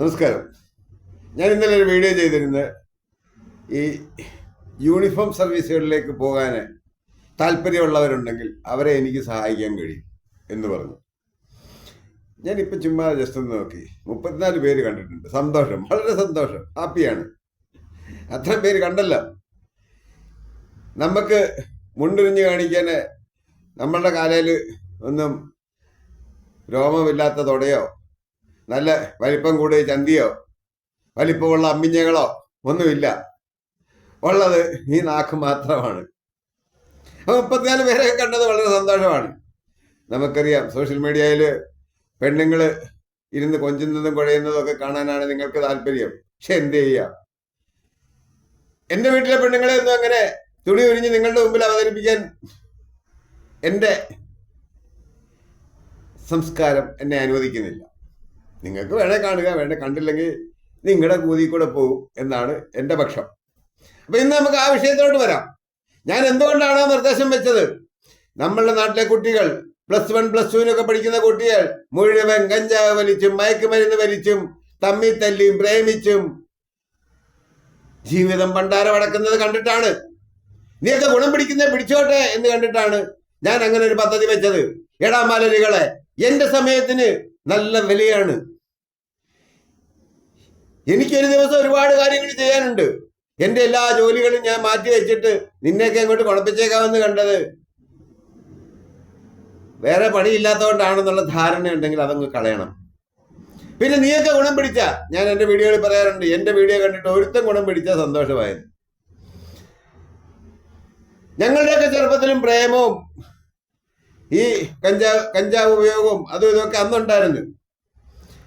നമസ്കാരം. ഞാൻ ഇന്നലെ ഒരു വീഡിയോ ചെയ്തിരുന്നത് ഈ യൂണിഫോം സർവീസുകളിലേക്ക് പോകാൻ താല്പര്യമുള്ളവരുണ്ടെങ്കിൽ അവരെ എനിക്ക് സഹായിക്കാൻ കഴിയും എന്ന് പറഞ്ഞു. ഞാനിപ്പോൾ ചുമ്മാ ജസ്റ്റ് ഒന്ന് നോക്കി. മുപ്പത്തിനാല് പേര് കണ്ടിട്ടുണ്ട്. സന്തോഷം. വളരെ സന്തോഷം. ഹാപ്പിയാണ് അത്ര പേര് കണ്ടല്ല. നമുക്ക് മുണ്ടുരിഞ്ഞ് കാണിക്കാൻ നമ്മളുടെ കാലയിൽ ഒന്നും രോമമില്ലാത്ത തൊടയോ നല്ല വലിപ്പം കൂടിയ ചന്തിയോ വലിപ്പമുള്ള അമ്മിഞ്ഞകളോ ഒന്നുമില്ല. ഉള്ളത് ഈ നാക്ക് മാത്രമാണ്. അപ്പൊ മുപ്പത്തിനാല് പേരെ കണ്ടത് വളരെ സന്തോഷമാണ്. നമുക്കറിയാം സോഷ്യൽ മീഡിയയിൽ പെണ്ണുങ്ങൾ ഇരുന്ന് കൊഞ്ചുന്നതും കുഴയുന്നതും ഒക്കെ കാണാനാണ് നിങ്ങൾക്ക് താല്പര്യം. പക്ഷെ എന്ത് ചെയ്യാം? എന്റെ വീട്ടിലെ പെണ്ണുങ്ങളെ ഒന്നും അങ്ങനെ തുണി ഉരിഞ്ഞ് നിങ്ങളുടെ മുമ്പിൽ അവതരിപ്പിക്കാൻ എന്റെ സംസ്കാരം എന്നെ അനുവദിക്കുന്നില്ല. നിങ്ങൾക്ക് വേണേ കാണുക വേണേ കണ്ടില്ലെങ്കിൽ നിങ്ങളുടെ കൂതി കൂടെ പോകും എന്നാണ് എന്റെ പക്ഷം. അപ്പൊ ഇന്ന് നമുക്ക് ആ വിഷയത്തോട്ട് വരാം. ഞാൻ എന്തുകൊണ്ടാണ് നിർദ്ദേശം വെച്ചത്? നമ്മളുടെ നാട്ടിലെ കുട്ടികൾ പ്ലസ് വൺ പ്ലസ് ടുവിനൊക്കെ പഠിക്കുന്ന കുട്ടികൾ മുഴുവൻ കഞ്ചാവ് വലിച്ചും മയക്കുമരുന്ന് വലിച്ചും തമ്മി തല്ലിയും പ്രേമിച്ചും ജീവിതം പണ്ടാരം അടക്കുന്നത് കണ്ടിട്ടാണ്. നീയൊക്കെ ഗുണം പിടിക്കുന്നേ പിടിച്ചോട്ടെ എന്ന് കണ്ടിട്ടാണ് ഞാൻ അങ്ങനെ ഒരു പദ്ധതി വെച്ചത്. എടാ മലരുകളെ എന്റെ സമയത്തിന് നല്ല വിലയാണ്. എനിക്കൊരു ദിവസം ഒരുപാട് കാര്യങ്ങൾ ചെയ്യാനുണ്ട്. എന്റെ എല്ലാ ജോലികളും ഞാൻ മാറ്റി വെച്ചിട്ട് നിന്നെയൊക്കെ ഇങ്ങോട്ട് കുഴപ്പിച്ചേക്കാമെന്ന് കണ്ടത്. വേറെ പണിയില്ലാത്തതുകൊണ്ടാണെന്നുള്ള ധാരണ ഉണ്ടെങ്കിൽ അതങ്ങ് കളയണം. പിന്നെ നീയൊക്കെ ഗുണം പിടിച്ച. ഞാൻ എന്റെ വീഡിയോയിൽ പറയാറുണ്ട് എന്റെ വീഡിയോ കണ്ടിട്ട് ഒരുത്തം ഗുണം പിടിച്ച സന്തോഷമായത്. ഞങ്ങളുടെയൊക്കെ ചെറുപ്പത്തിലും പ്രേമവും ഈ കഞ്ചാവ് കഞ്ചാവ് ഉപയോഗവും അതും ഇതൊക്കെ അന്നുണ്ടായിരുന്നു.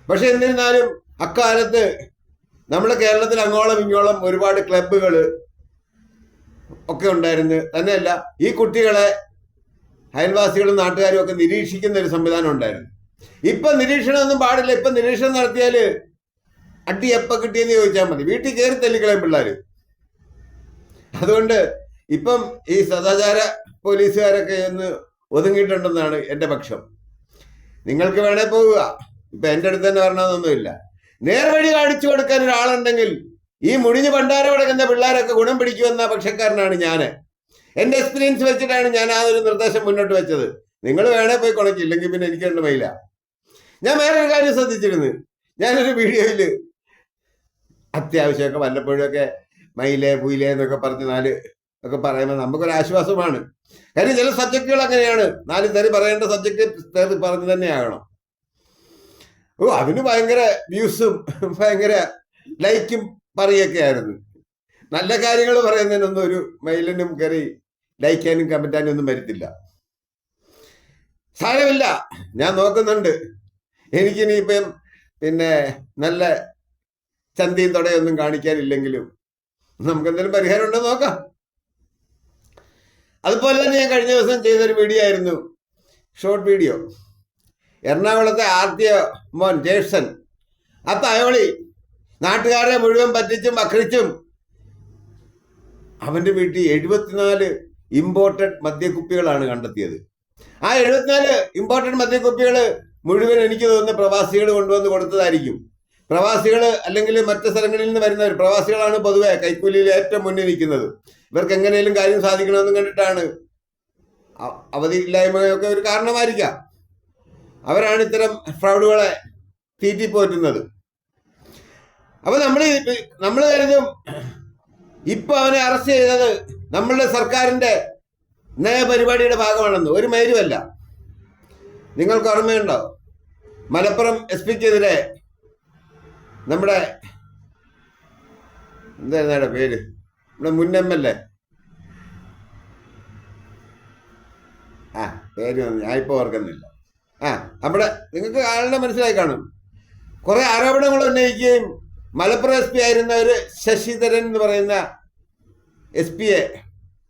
പക്ഷെ എന്നിരുന്നാലും അക്കാലത്ത് നമ്മുടെ കേരളത്തിൽ അങ്ങോളം ഇങ്ങോളം ഒരുപാട് ക്ലബുകൾ ഒക്കെ ഉണ്ടായിരുന്നു. തന്നെയല്ല ഈ കുട്ടികളെ അയൽവാസികളും നാട്ടുകാരും ഒക്കെ നിരീക്ഷിക്കുന്ന ഒരു സംവിധാനം ഉണ്ടായിരുന്നു. ഇപ്പൊ നിരീക്ഷണമൊന്നും പാടില്ല. ഇപ്പൊ നിരീക്ഷണം നടത്തിയാൽ അടി എപ്പ കിട്ടിയെന്ന് ചോദിച്ചാൽ മതി. വീട്ടിൽ കയറി തല്ലിക്കളയും പിള്ളേര്. അതുകൊണ്ട് ഇപ്പം ഈ സദാചാര പോലീസുകാരൊക്കെ ഒന്ന് ഒതുങ്ങിയിട്ടുണ്ടെന്നാണ് എന്റെ പക്ഷം. നിങ്ങൾക്ക് വേണേ പോവുക. ഇപ്പൊ എന്റെ അടുത്ത് തന്നെ വരണമെന്നൊന്നുമില്ല. നേർവഴി കാണിച്ചു കൊടുക്കാൻ ഒരാളുണ്ടെങ്കിൽ ഈ മുടിഞ്ഞ് പണ്ടാരം അടക്കുന്ന പിള്ളേരൊക്കെ ഗുണം പിടിക്കുമെന്ന പക്ഷക്കാരനാണ് ഞാൻ എന്റെ എക്സ്പീരിയൻസ് വെച്ചിട്ടാണ് ഞാൻ ആ ഒരു നിർദ്ദേശം മുന്നോട്ട് വെച്ചത്. നിങ്ങൾ വേണേ പോയി കുണക്കില്ലെങ്കിൽ പിന്നെ എനിക്ക് രണ്ട് മൈല. ഞാൻ വേറൊരു കാര്യം ശ്രദ്ധിച്ചിരുന്നു. ഞാനൊരു വീഡിയോയിൽ അത്യാവശ്യമൊക്കെ വല്ലപ്പോഴൊക്കെ മയിലേ പുയിലേ എന്നൊക്കെ പറഞ്ഞ് നാല് ഒക്കെ പറയുമ്പോൾ നമുക്കൊരു ആശ്വാസമാണ്. കാര്യം ചില സബ്ജക്റ്റുകൾ അങ്ങനെയാണ്. നാല് തെറി പറയേണ്ട സബ്ജക്റ്റ് തെറി പറഞ്ഞു തന്നെ ആകണം ഓ അതിന് ഭയങ്കര വ്യൂസും ഭയങ്കര ലൈക്കും പറയൊക്കെ ആയിരുന്നു. നല്ല കാര്യങ്ങൾ പറയുന്നതിനൊന്നും ഒരു മൈലിനും കയറി ലൈക്കാനും കമന്റാനും ഒന്നും വരത്തില്ല. സാരമില്ല. ഞാൻ നോക്കുന്നുണ്ട്. എനിക്കിനിയിപ്പം പിന്നെ നല്ല ചന്തയും തുടയൊന്നും കാണിക്കാനില്ലെങ്കിലും നമുക്ക് എന്തെങ്കിലും പരിഹാരം ഉണ്ടോ നോക്കാം. അതുപോലെ തന്നെ ഞാൻ കഴിഞ്ഞ ദിവസം ചെയ്തൊരു വീഡിയോ ആയിരുന്നു. Short video. എറണാകുളത്തെ ആർത്തിയ മോൻ ജേഴ്സൺ. ആ തയോളി നാട്ടുകാരെ മുഴുവൻ പറ്റിച്ചും വക്രിച്ചും അവന്റെ വീട്ടിൽ എഴുപത്തിനാല് ഇമ്പോർട്ടഡ് മദ്യക്കുപ്പികളാണ് കണ്ടെത്തിയത്. ആ എഴുപത്തിനാല് ഇമ്പോർട്ടഡ് മദ്യക്കുപ്പികൾ മുഴുവൻ എനിക്ക് തോന്നുന്ന പ്രവാസികൾ കൊണ്ടുവന്ന് കൊടുത്തതായിരിക്കും. പ്രവാസികൾ അല്ലെങ്കിൽ മറ്റു സ്ഥലങ്ങളിൽ നിന്ന് വരുന്നവർ പ്രവാസികളാണ് പൊതുവെ കൈക്കൂലിയിൽ ഏറ്റവും മുന്നിൽ നിൽക്കുന്നത്. ഇവർക്ക് എങ്ങനെയും കാര്യം സാധിക്കണമെന്ന് കണ്ടിട്ടാണ് അവധിയില്ലായ്മയൊക്കെ ഒരു കാരണമായിരിക്കാം. അവരാണ് ഇത്തരം ഫ്രൗഡുകളെ തീറ്റിപ്പോറ്റുന്നത്. അപ്പൊ നമ്മൾ നമ്മൾ കരുതും ഇപ്പൊ അവനെ അറസ്റ്റ് ചെയ്തത് നമ്മളുടെ സർക്കാരിന്റെ നയപരിപാടിയുടെ ഭാഗമാണെന്ന്. ഒരു മൈരുമല്ല. നിങ്ങൾക്ക് ഓർമ്മയുണ്ടോ? മലപ്പുറം എസ് പിക്കെതിരെ നമ്മുടെ എന്തായിരുന്നു അയാളുടെ പേര്? നമ്മുടെ മുൻ എം എൽ എ. ആ പേര് വന്നു. ഞാനിപ്പോ ഓർക്കുന്നില്ല. നമ്മുടെ നിങ്ങൾക്ക് ആളുടെ മനസ്സിലായി കാണും. കുറെ ആരോപണങ്ങൾ ഉന്നയിക്കുകയും മലപ്പുറം എസ് പി ആയിരുന്ന ഒരു ശശിധരൻ എന്ന് പറയുന്ന എസ് പിയെ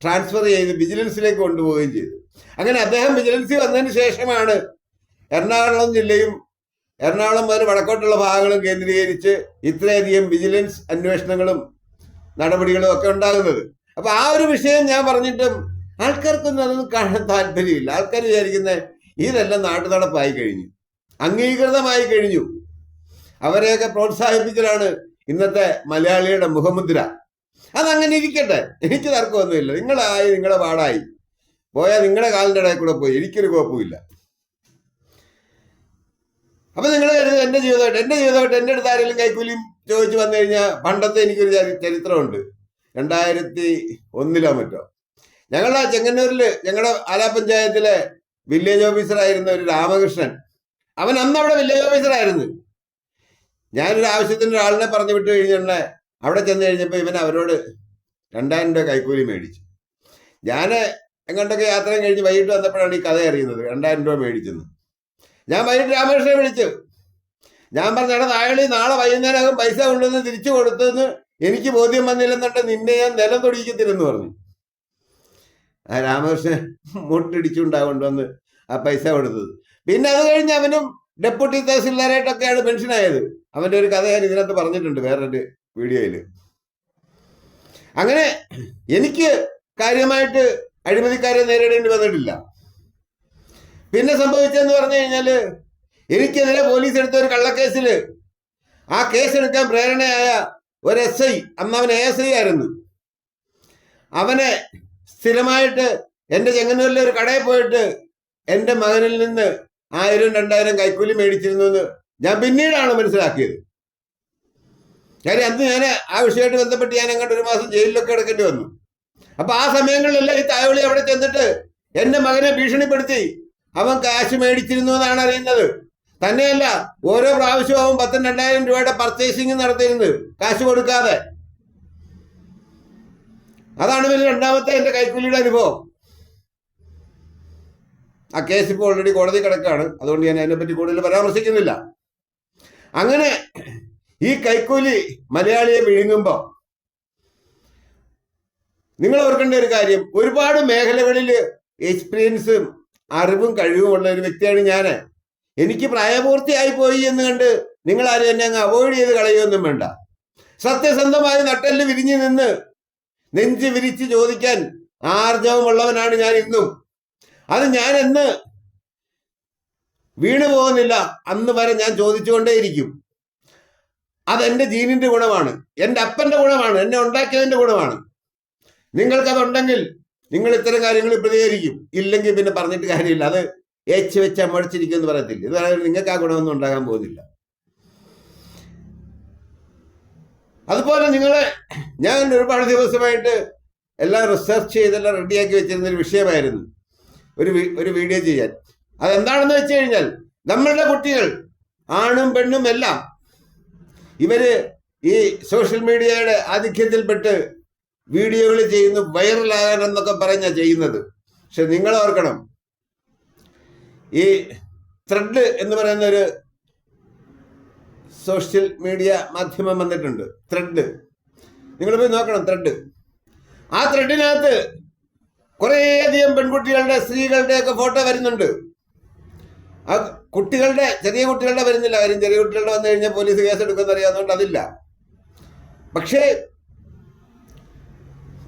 ട്രാൻസ്ഫർ ചെയ്ത് വിജിലൻസിലേക്ക് കൊണ്ടുപോവുകയും ചെയ്തു. അങ്ങനെ അദ്ദേഹം വിജിലൻസിൽ വന്നതിന് ശേഷമാണ് എറണാകുളം ജില്ലയും എറണാകുളം മുതൽ വടക്കോട്ടുള്ള ഭാഗങ്ങളും കേന്ദ്രീകരിച്ച് ഇത്രയധികം വിജിലൻസ് അന്വേഷണങ്ങളും നടപടികളും ഒക്കെ ഉണ്ടാകുന്നത്. അപ്പൊ ആ ഒരു വിഷയം ഞാൻ പറഞ്ഞിട്ടും ആൾക്കാർക്കൊന്നും അതൊന്നും കാണാൻ താല്പര്യമില്ല. ആൾക്കാർ വിചാരിക്കുന്നത് ഇതെല്ലാം നാട്ടു നടപ്പായി കഴിഞ്ഞു. അംഗീകൃതമായി കഴിഞ്ഞു. അവരെയൊക്കെ പ്രോത്സാഹിപ്പിക്കലാണ് ഇന്നത്തെ മലയാളിയുടെ മുഖമുദ്ര. അതങ്ങനെ ഇരിക്കട്ടെ. എനിക്ക് തർക്കമൊന്നുമില്ല. നിങ്ങളായി നിങ്ങളെ പാടായി. പോയാൽ നിങ്ങളുടെ കാലിന്റെ ഇടയിൽ കൂടെ പോയി. എനിക്കൊരു കുഴപ്പമില്ല അപ്പൊ നിങ്ങൾ എന്റെ ജീവിതമായിട്ട് എന്റെ ജീവിതമായിട്ട് എന്റെ അടുത്ത് ആരെങ്കിലും കൈക്കൂലിയും ചോദിച്ചു വന്നു കഴിഞ്ഞാൽ പണ്ടത്തെ എനിക്കൊരു ചരിത്രമുണ്ട്. രണ്ടായിരത്തി ഒന്നിലോ മറ്റോ. ഞങ്ങളുടെ ചെങ്ങന്നൂരിൽ ഞങ്ങളുടെ ആലാ പഞ്ചായത്തിലെ വില്ലേജ് ഓഫീസറായിരുന്ന ഒരു രാമകൃഷ്ണൻ. അവൻ അന്ന് അവിടെ വില്ലേജ് ഓഫീസറായിരുന്നു ഞാനൊരു ആവശ്യത്തിന് ഒരാളിനെ പറഞ്ഞു വിട്ട് കഴിഞ്ഞിട്ടുണ്ടെ അവിടെ ചെന്ന് കഴിഞ്ഞപ്പോൾ ഇവൻ അവരോട് രണ്ടായിരം രൂപ കൈക്കൂലി മേടിച്ചു. ഞാൻ എങ്ങോട്ടൊക്കെ യാത്രയും കഴിഞ്ഞ് വൈകിട്ട് വന്നപ്പോഴാണ് ഈ കഥ അറിയുന്നത്. രണ്ടായിരം രൂപ മേടിച്ചെന്ന്. ഞാൻ വൈകിട്ട് രാമകൃഷ്ണനെ വിളിച്ചു. ഞാൻ പറഞ്ഞു എടാ താഴെ നാളെ വൈകുന്നേരം പൈസ കൊണ്ടുവന്ന് തിരിച്ചു കൊടുത്തെന്ന് എനിക്ക് ബോധ്യം വന്നില്ലെന്നുണ്ടെങ്കിൽ നിന്നെ ഞാൻ നിലം തൊടിക്കത്തില്ലെന്ന് പറഞ്ഞു. രാമകൃഷ്ണൻ മുട്ടിടിച്ചുണ്ടാ കൊണ്ടുവന്ന് ആ പൈസ കൊടുത്തത്. പിന്നെ അത് കഴിഞ്ഞ് അവനും ഡെപ്യൂട്ടി തഹസിൽദാരായിട്ടൊക്കെയാണ് പെൻഷനായത്. അവന്റെ ഒരു കഥ ഞാൻ ഇതിനകത്ത് പറഞ്ഞിട്ടുണ്ട് വേറൊരു വീഡിയോയിൽ അങ്ങനെ എനിക്ക് കാര്യമായിട്ട് അഴിമതിക്കാരെ നേരിടേണ്ടി വന്നിട്ടില്ല. പിന്നെ സംഭവിച്ചതെന്ന് പറഞ്ഞു കഴിഞ്ഞാൽ എനിക്കെതിരെ പോലീസ് എടുത്ത ഒരു കള്ളക്കേസിൽ ആ കേസ് എടുക്കാൻ പ്രേരണയായ ഒരു എസ് ഐ അന്ന് അവൻ എ എസ് ഐ ആയിരുന്നു. അവനെ സ്ഥിരമായിട്ട് എന്റെ ചെങ്ങന്നൂരിലെ ഒരു കടയിൽ പോയിട്ട് എന്റെ മകനിൽ നിന്ന് ആയിരം രണ്ടായിരം കൈക്കൂലി മേടിച്ചിരുന്നു എന്ന് ഞാൻ പിന്നീടാണ് മനസ്സിലാക്കിയത്. കാര്യം അന്ന് ഞാൻ ആ വിഷയമായിട്ട് ബന്ധപ്പെട്ട് ഞാൻ അങ്ങോട്ട് ഒരു മാസം ജയിലിലൊക്കെ കിടക്കേണ്ടി വന്നു. അപ്പൊ ആ സമയങ്ങളിലെല്ലാം ഈ തായവളി അവിടെ ചെന്നിട്ട് എന്റെ മകനെ ഭീഷണിപ്പെടുത്തി. അവൻ കാശ് മേടിച്ചിരുന്നു എന്നാണ് അറിയുന്നത്. തന്നെയല്ല ഓരോ പ്രാവശ്യവും അവൻ പത്തും രണ്ടായിരം രൂപയുടെ പർച്ചേസിങ് നടത്തിയിരുന്നു കാശ് കൊടുക്കാതെ. അതാണ് പിന്നെ രണ്ടാമത്തെ എന്റെ കൈക്കൂലിയുടെ അനുഭവം. ആ കേസ് ഇപ്പോൾ ഓൾറെഡി കോടതി കിടക്കാണ് അതുകൊണ്ട് ഞാൻ അതിനെപ്പറ്റി കൂടുതൽ പരാമർശിക്കുന്നില്ല. അങ്ങനെ ഈ കൈക്കൂലി മലയാളിയെ വിഴുങ്ങുമ്പോൾ നിങ്ങൾ ഓർക്കേണ്ട ഒരു കാര്യം. ഒരുപാട് മേഖലകളിൽ എക്സ്പീരിയൻസും അറിവും കഴിവുമുള്ള ഒരു വ്യക്തിയാണ് ഞാൻ എനിക്ക് പ്രായപൂർത്തിയായി പോയി എന്ന് കണ്ട് നിങ്ങൾ ആരും എന്നെ അങ്ങ് അവോയ്ഡ് ചെയ്ത് കളയുമൊന്നും വേണ്ട. സത്യസന്ധമായി നട്ടെല്ല് വിരിഞ്ഞു നിന്ന് നെഞ്ച് വിരിച്ച് ചോദിക്കാൻ ആർജവമുള്ളവനാണ് ഞാൻ ഇന്നും. അത് ഞാൻ എന്ന് വീണു പോകുന്നില്ല. അന്ന് വരെ ഞാൻ ചോദിച്ചുകൊണ്ടേയിരിക്കും. അതെന്റെ ജീനിന്റെ ഗുണമാണ്. എന്റെ അപ്പന്റെ ഗുണമാണ്. എന്നെ ഉണ്ടാക്കിയതിന്റെ ഗുണമാണ്. നിങ്ങൾക്കതുണ്ടെങ്കിൽ നിങ്ങൾ ഇത്തരം കാര്യങ്ങൾ പ്രതികരിക്കും. ഇല്ലെങ്കിൽ പിന്നെ പറഞ്ഞിട്ട് കാര്യമില്ല. അത് ഏച്ചു വെച്ച് അമ്മടിച്ചിരിക്കും എന്ന് പറയത്തില്ല. ഇത് നിങ്ങൾക്ക് ആ ഗുണമൊന്നും ഉണ്ടാകാൻ പോകുന്നില്ല. അതുപോലെ നിങ്ങളെ ഞാൻ ഒരുപാട് ദിവസമായിട്ട് എല്ലാം റിസർച്ച് ചെയ്തെല്ലാം റെഡിയാക്കി വെച്ചിരുന്ന ഒരു വിഷയമായിരുന്നു. ഒരു ഒരു വീഡിയോ ചെയ്യാൻ. അതെന്താണെന്ന് വെച്ച് കഴിഞ്ഞാൽ നമ്മളുടെ കുട്ടികൾ ആണും പെണ്ണും എല്ലാം ഇവർ ഈ സോഷ്യൽ മീഡിയയുടെ ആധിക്യത്തിൽപ്പെട്ട് വീഡിയോകൾ ചെയ്യുന്നു വൈറലാകാൻ എന്നൊക്കെ പറഞ്ഞാ ചെയ്യുന്നത്. പക്ഷെ നിങ്ങൾ ഓർക്കണം ഈ ത്രെഡ് എന്ന് പറയുന്ന ഒരു സോഷ്യൽ മീഡിയ മാധ്യമം വന്നിട്ടുണ്ട്. ത്രെഡ്. നിങ്ങൾ പോയി നോക്കണം ത്രെഡ്. ആ ത്രെഡിനകത്ത് കുറേയധികം പെൺകുട്ടികളുടെ സ്ത്രീകളുടെ ഒക്കെ ഫോട്ടോ വരുന്നുണ്ട്. ആ കുട്ടികളുടെ ചെറിയ കുട്ടികളുടെ വരുന്നില്ല. കാര്യം ചെറിയ കുട്ടികളുടെ വന്നു കഴിഞ്ഞാൽ പോലീസ് കേസ് എടുക്കുമെന്ന് അറിയാവുന്നതുകൊണ്ട് അതില്ല. പക്ഷേ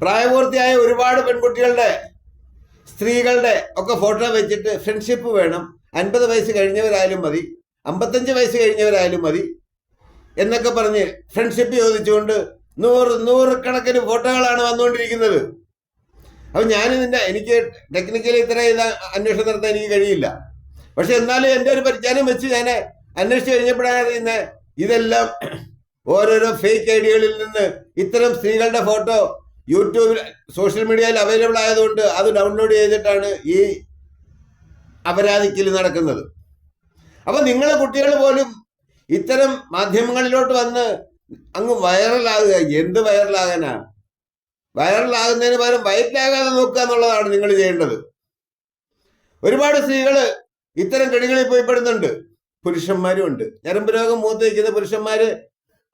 പ്രായപൂർത്തിയായ ഒരുപാട് പെൺകുട്ടികളുടെ സ്ത്രീകളുടെ ഒക്കെ ഫോട്ടോ വെച്ചിട്ട് ഫ്രണ്ട്ഷിപ്പ് വേണം. അൻപത് വയസ്സ് കഴിഞ്ഞവരായാലും മതി. അമ്പത്തഞ്ച് വയസ്സ് കഴിഞ്ഞവരായാലും മതി. എന്നൊക്കെ പറഞ്ഞ് ഫ്രണ്ട്ഷിപ്പ് ചോദിച്ചുകൊണ്ട് നൂറ് നൂറുകണക്കിന് ഫോട്ടോകളാണ് വന്നുകൊണ്ടിരിക്കുന്നത്. അപ്പം ഞാൻ ഇതിന്റെ എനിക്ക് ടെക്നിക്കലി ഇത്ര ഇത് അന്വേഷണം നടത്താൻ എനിക്ക് കഴിയില്ല. പക്ഷെ എന്നാലും എന്റെ ഒരു പരിജ്ഞാനം വെച്ച് ഞാൻ അന്വേഷിച്ച് കഴിഞ്ഞപ്പോഴാണ് ഇതെല്ലാം ഓരോരോ ഫേക്ക് ഐഡികളിൽ നിന്ന് ഇത്തരം സ്ത്രീകളുടെ ഫോട്ടോ യൂട്യൂബിൽ സോഷ്യൽ മീഡിയയിൽ അവൈലബിൾ ആയതുകൊണ്ട് അത് ഡൗൺലോഡ് ചെയ്തിട്ടാണ് ഈ അപരാധിക്കൽ നടക്കുന്നത്. അപ്പം നിങ്ങളെ കുട്ടികൾ പോലും ഇത്തരം മാധ്യമങ്ങളിലോട്ട് വന്ന് അങ്ങ് വൈറലാകുക. എന്ത് വൈറലാകാനാ? വൈറലാകുന്നതിന് പകരം വയറ്റിലാകാതെ നോക്കുക എന്നുള്ളതാണ് നിങ്ങൾ ചെയ്യേണ്ടത്. ഒരുപാട് സ്ത്രീകൾ ഇത്തരം കെണികളിൽ പോയി പെടുന്നുണ്ട്. പുരുഷന്മാരും ഉണ്ട്. ഞരമ്പ് രോഗം മൂത്ത് വയ്ക്കുന്ന പുരുഷന്മാര്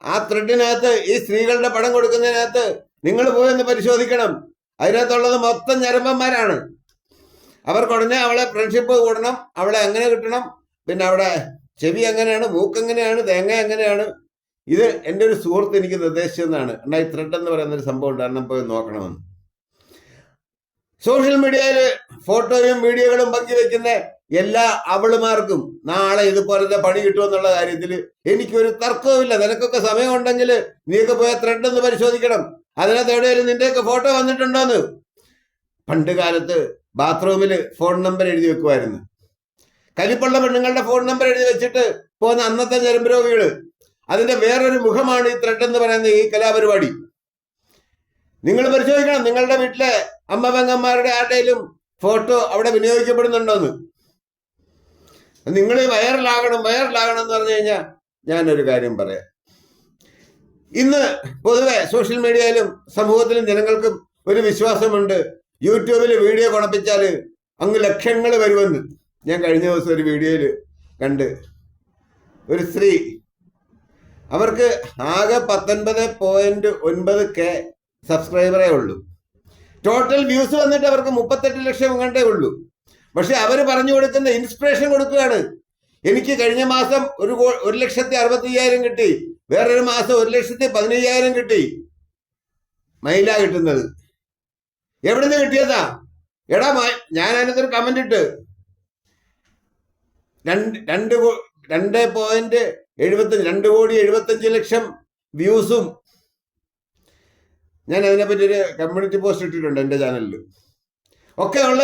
ആ ത്രെഡിനകത്ത് ഈ സ്ത്രീകളുടെ പടം കൊടുക്കുന്നതിനകത്ത് നിങ്ങൾ പോയെന്ന് പരിശോധിക്കണം. അതിനകത്തുള്ളത് മൊത്തം ഞരമ്പന്മാരാണ്. അവർക്ക് അവളെ ഫ്രണ്ട്ഷിപ്പ് കൂടണം. അവളെ അങ്ങനെ കിട്ടണം. പിന്നെ അവിടെ ചെവി എങ്ങനെയാണ് മൂക്ക് എങ്ങനെയാണ് തേങ്ങ എങ്ങനെയാണ്? ഇത് എന്റെ ഒരു സുഹൃത്ത് എനിക്ക് നിർദ്ദേശിച്ചതെന്നാണ്. ഉണ്ടായി ത്രെഡ് എന്ന് പറയുന്ന ഒരു സംഭവം ഉണ്ട്. അണ്ണം പോയി നോക്കണമെന്ന്. സോഷ്യൽ മീഡിയയിൽ ഫോട്ടോയും വീഡിയോകളും പങ്കുവെക്കുന്ന എല്ലാ അവളുമാർക്കും നാളെ ഇതുപോലത്തെ പണി കിട്ടുമെന്നുള്ള കാര്യത്തിൽ എനിക്കൊരു തർക്കവുമില്ല. നിനക്കൊക്കെ സമയമുണ്ടെങ്കിൽ നീയൊക്കെ പോയ ത്രെഡ് ഒന്ന് പരിശോധിക്കണം. അതിനകത്ത് എവിടെയായാലും നിന്റെയൊക്കെ ഫോട്ടോ വന്നിട്ടുണ്ടോന്ന്? പണ്ട് കാലത്ത് ബാത്റൂമിൽ ഫോൺ നമ്പർ എഴുതി വെക്കുമായിരുന്നു. കലിപ്പുള്ള പെണ്ണുങ്ങളുടെ ഫോൺ നമ്പർ എഴുതി വെച്ചിട്ട് പോകുന്ന അന്നത്തെ ഞരമ്പ് രോഗികൾ. അതിന്റെ വേറൊരു മുഖമാണ് ഈ ത്രെഡ് എന്ന് പറയുന്ന ഈ കലാപരിപാടി. നിങ്ങൾ പരിശോധിക്കണം നിങ്ങളുടെ വീട്ടിലെ അമ്മ പെങ്ങന്മാരുടെ ആരുടെയും ഫോട്ടോ അവിടെ വിനിയോഗിക്കപ്പെടുന്നുണ്ടോന്ന്. നിങ്ങൾ വൈറലാകണം വൈറലാകണം എന്ന് പറഞ്ഞു കഴിഞ്ഞാൽ ഞാനൊരു കാര്യം പറയാം. ഇന്ന് പൊതുവെ സോഷ്യൽ മീഡിയയിലും സമൂഹത്തിലും ജനങ്ങൾക്കും ഒരു വിശ്വാസമുണ്ട്. യൂട്യൂബിൽ വീഡിയോ കുണപ്പിച്ചാൽ അങ്ങ് ലക്ഷങ്ങൾ വരുമെന്ന്. ഞാൻ കഴിഞ്ഞ ദിവസം ഒരു വീഡിയോയിൽ കണ്ട് ഒരു സ്ത്രീ അവർക്ക് ആകെ പത്തൊൻപത് പോയിന്റ് ഒൻപത് കെ സബ്സ്ക്രൈബറേ ഉള്ളൂ. ടോട്ടൽ വ്യൂസ് വന്നിട്ട് അവർക്ക് മുപ്പത്തെട്ട് ലക്ഷം കണ്ടേ ഉള്ളൂ. പക്ഷെ അവർ പറഞ്ഞു കൊടുക്കുന്ന ഇൻസ്പിറേഷൻ കൊടുക്കുകയാണ്. എനിക്ക് കഴിഞ്ഞ മാസം ഒരു ഒരു ലക്ഷത്തി അറുപത്തി അയ്യായിരം കിട്ടി. വേറൊരു മാസം ഒരു ലക്ഷത്തി പതിനയ്യായിരം കിട്ടി. മൈല കിട്ടുന്നത്. എവിടെ നിന്ന് കിട്ടിയതാ? എടാ ഞാൻ അതിനകത്തൊരു കമന്റ് ഇട്ട്. രണ്ട് രണ്ട് രണ്ട് പോയിന്റ് എഴുപത്തഞ്ച് രണ്ട് കോടി എഴുപത്തഞ്ച് ലക്ഷം വ്യൂസും. ഞാൻ അതിനെപ്പറ്റി ഒരു കമ്മ്യൂണിറ്റി പോസ്റ്റ് ഇട്ടിട്ടുണ്ട് എന്റെ ചാനലിൽ ഒക്കെ ഉള്ള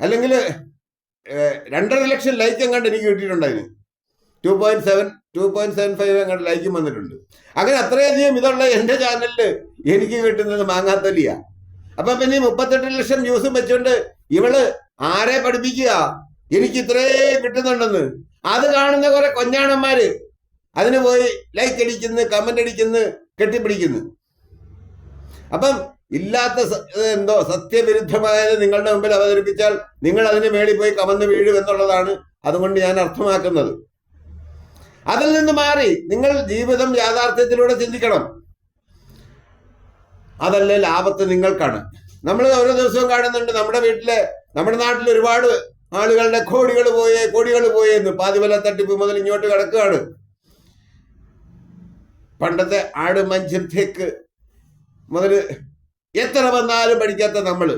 അല്ലെങ്കിൽ രണ്ടര ലക്ഷം ലൈക്ക് എങ്ങാണ്ട് എനിക്ക് കിട്ടിയിട്ടുണ്ടായിരുന്നു two point seven two point seven five എങ്ങാണ്ട് ലൈക്കും വന്നിട്ടുണ്ട്. അങ്ങനെ അത്രയധികം ഇതുള്ള എന്റെ ചാനലിൽ എനിക്ക് കിട്ടുന്നത് മാങ്ങാത്തല്ലിയാ. അപ്പൊ പിന്നെ ഈ മുപ്പത്തെട്ട് ലക്ഷം ന്യൂസും വെച്ചുകൊണ്ട് ഇവൾ ആരെ പഠിപ്പിക്കുക? എനിക്ക് ഇത്രേ കിട്ടുന്നുണ്ടെന്ന്. അത് കാണുന്ന കുറെ കൊഞ്ഞാണന്മാര് അതിന് പോയി ലൈക്ക് അടിക്കുന്നു കമന്റ് അടിക്കുന്നു കെട്ടിപ്പിടിക്കുന്നു. അപ്പം ഇല്ലാത്ത എന്തോ സത്യവിരുദ്ധമായത് നിങ്ങളുടെ മുമ്പിൽ അവതരിപ്പിച്ചാൽ നിങ്ങൾ അതിന് മേളിൽ പോയി കമന്ന് വീഴും എന്നുള്ളതാണ് അതുകൊണ്ട് ഞാൻ അർത്ഥമാക്കുന്നത്. അതിൽ നിന്ന് മാറി നിങ്ങൾ ജീവിതം യാഥാർത്ഥ്യത്തിലൂടെ ചിന്തിക്കണം. അതല്ലേ ലാഭത്ത് നിങ്ങൾക്കാണ്. നമ്മൾ ഓരോ ദിവസവും കാണുന്നുണ്ട് നമ്മുടെ വീട്ടിലെ നമ്മുടെ നാട്ടിൽ ഒരുപാട് ആളുകളുടെ കോടികൾ പോയേ കോടികൾ എന്ന് പാതിവല തട്ടിപ്പ് മുതൽ ഇങ്ങോട്ട് കിടക്കുകയാണ്. പണ്ടത്തെ ആട് മഞ്ചത്തേക്ക് മുതൽ എത്ര വന്നാലും പഠിക്കാത്ത നമ്മൾ.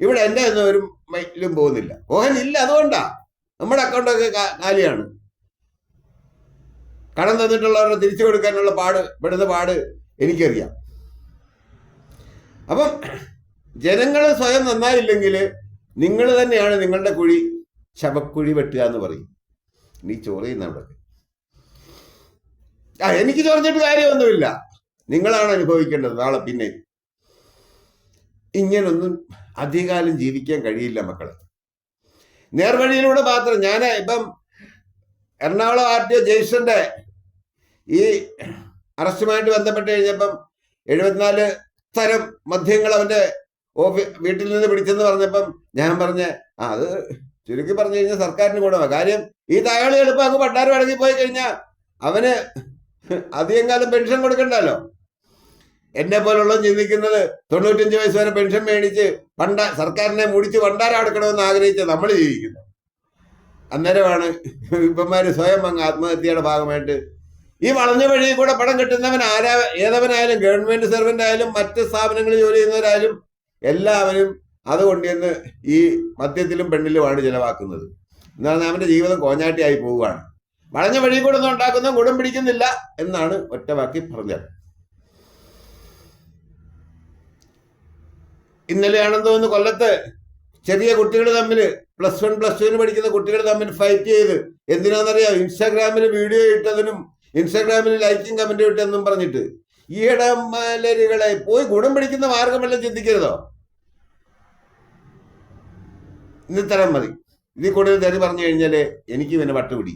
ഇവിടെ എന്റെ ഒന്നും ഒരു മൈലും പോകുന്നില്ല. ഓഹൻ ഇല്ല അതുകൊണ്ടാ. നമ്മുടെ അക്കൗണ്ടൊക്കെ കാലിയാണ്. കടം തന്നിട്ടുള്ളവരുടെ തിരിച്ചു കൊടുക്കാനുള്ള പാട് പെടുന്ന പാട് എനിക്കറിയാം. അപ്പം ജനങ്ങൾ സ്വയം നന്നായില്ലെങ്കിൽ നിങ്ങൾ തന്നെയാണ് നിങ്ങളുടെ കുഴി ശവക്കുഴി വെട്ടുക എന്ന് പറയും. നീ ചോറിയുന്ന അവിടെ ആ എനിക്ക് ചോദിച്ചിട്ട് കാര്യമൊന്നുമില്ല. നിങ്ങളാണ് അനുഭവിക്കേണ്ടത് നാളെ പിന്നെ. ഇങ്ങനൊന്നും അധികകാലം ജീവിക്കാൻ കഴിയില്ല മക്കളെ. നേർവഴിയിലൂടെ മാത്രം ഞാൻ ഇപ്പം എറണാകുളം ആർ ടി ഒ ജയ്സന്റെ ഈ അറസ്റ്റുമായിട്ട് ബന്ധപ്പെട്ട് കഴിഞ്ഞപ്പം എഴുപത്തിനാല് തരം മദ്യങ്ങൾ അവന്റെ ഓഫീ വീട്ടിൽ നിന്ന് പിടിച്ചെന്ന് പറഞ്ഞപ്പം ഞാൻ പറഞ്ഞ അത് ചുരുക്കി പറഞ്ഞു കഴിഞ്ഞാൽ സർക്കാരിന് ഗുണമാണ് കാര്യം ഈ തയാളി എളുപ്പം അങ്ങ് പണ്ടാരം അടങ്ങി പോയി കഴിഞ്ഞാൽ അവന് അധികം കാലം പെൻഷൻ കൊടുക്കണ്ടല്ലോ. എന്നെ പോലുള്ള ചിന്തിക്കുന്നത് തൊണ്ണൂറ്റഞ്ച് വയസ്സ് വരെ പെൻഷൻ മേടിച്ച് പണ്ട സർക്കാരിനെ മുടിച്ച് പണ്ടാരം അടക്കണമെന്ന് ആഗ്രഹിച്ച നമ്മൾ ജീവിക്കുന്നു അന്നേരമാണ് ഇപ്പന്മാര് സ്വയം അങ്ങ് ആത്മഹത്യയുടെ ഭാഗമായിട്ട് ഈ വളഞ്ഞ വഴിയിൽ കൂടെ പണം കിട്ടുന്നവൻ ആരാ ഏതവനായാലും ഗവൺമെന്റ് സർവന്റ് ആയാലും മറ്റ് സ്ഥാപനങ്ങളിൽ ജോലി ചെയ്യുന്നവരായാലും എല്ലാവരും അതുകൊണ്ട് കൊണ്ടുവന്ന് ഈ മദ്യത്തിലും പെണ്ണിലുമാണ് ചിലവാക്കുന്നത്. എന്നാണ് അവന്റെ ജീവിതം കോഞ്ഞാട്ടിയായി പോവുകയാണ്. വളഞ്ഞ വഴി കൂടെ ഒന്നും ഉണ്ടാക്കുന്ന ഗുണം പിടിക്കുന്നില്ല എന്നാണ് ഒറ്റവാക്കി പറഞ്ഞത്. ഇന്നലെയാണെന്ന് തോന്നുന്നു കൊല്ലത്ത് ചെറിയ കുട്ടികൾ തമ്മിൽ പ്ലസ് വൺ പ്ലസ് ടുവിന് പഠിക്കുന്ന കുട്ടികൾ തമ്മിൽ ഫൈറ്റ് ചെയ്ത് എന്തിനാണെന്നറിയാം ഇൻസ്റ്റാഗ്രാമിൽ വീഡിയോ ഇട്ടതിനും ഇൻസ്റ്റാഗ്രാമിൽ ലൈക്കും കമന്റും ഇട്ടെന്നും പറഞ്ഞിട്ട് ഈ ഈടമലരുകളെ പോയി ഗുണം പിടിക്കുന്ന മാർഗമെല്ലാം ചിന്തിക്കരുതോ? ഇന്നിത്തരം മതി. ഇതിൽ കൂടുതൽ തരി പറഞ്ഞു കഴിഞ്ഞാൽ എനിക്ക് പിന്നെ വട്ടുപിടി.